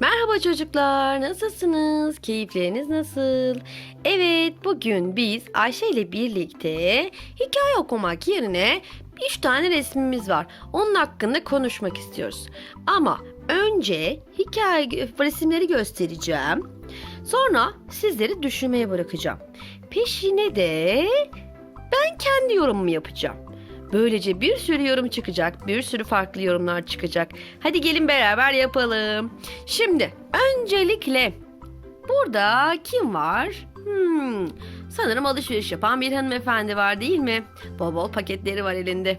Merhaba çocuklar, nasılsınız? Keyifleriniz nasıl? Evet, bugün biz Ayşe ile birlikte hikaye okumak yerine 3 tane resmimiz var. Onun hakkında konuşmak istiyoruz. Ama önce hikaye resimleri göstereceğim. Sonra sizleri düşünmeye bırakacağım. Peşine de ben kendi yorumumu yapacağım. Böylece bir sürü yorum çıkacak, bir sürü farklı yorumlar çıkacak. Hadi gelin beraber yapalım. Şimdi öncelikle burada kim var? Hmm, sanırım alışveriş yapan bir hanımefendi var değil mi? Bol bol paketleri var elinde.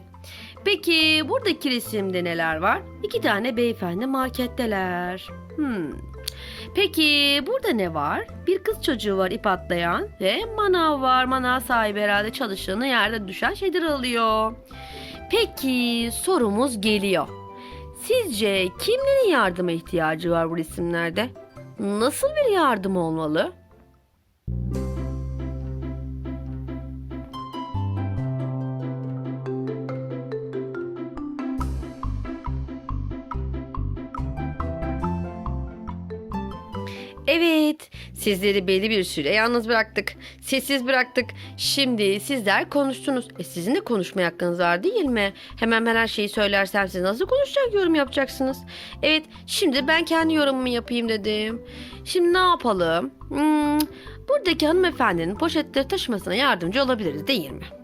Peki buradaki resimde neler var? İki tane beyefendi marketteler. Hmm. Peki burada ne var? Bir kız çocuğu var ip atlayan ve manav var. Manav sahibi herhalde çalışanı yerde düşen şeyleri alıyor. Peki sorumuz geliyor. Sizce kimlerin yardıma ihtiyacı var bu resimlerde? Nasıl bir yardım olmalı? Evet, sizleri belli bir süre yalnız bıraktık. Sessiz bıraktık. Şimdi sizler konuştunuz. E sizin de konuşma hakkınız var değil mi? Hemen ben her şeyi söylersem siz nasıl konuşacak yorum yapacaksınız? Evet, şimdi ben kendi yorumumu yapayım dedim. Şimdi ne yapalım? Hmm, buradaki hanımefendinin poşetleri taşımasına yardımcı olabiliriz değil mi?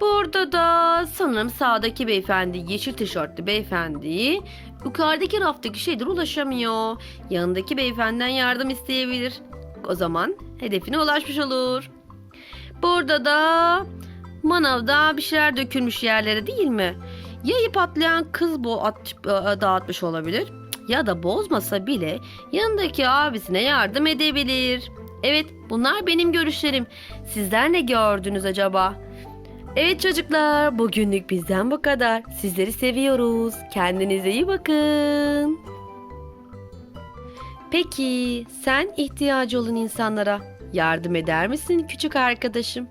Burada da sanırım sağdaki beyefendi, yeşil tişörtlü beyefendi yukarıdaki raftaki şeylere ulaşamıyor. Yanındaki beyefendiden yardım isteyebilir. O zaman hedefine ulaşmış olur. Burada da manavda bir şeyler dökülmüş yerlere değil mi? Ya ip atlayan kız bu at, e, dağıtmış olabilir ya da bozmasa bile yanındaki abisine yardım edebilir. Evet bunlar benim görüşlerim. Sizler ne gördünüz acaba? Evet çocuklar, bugünlük bizden bu kadar. Sizleri seviyoruz. Kendinize iyi bakın. Peki, sen ihtiyacı olan insanlara yardım eder misin küçük arkadaşım?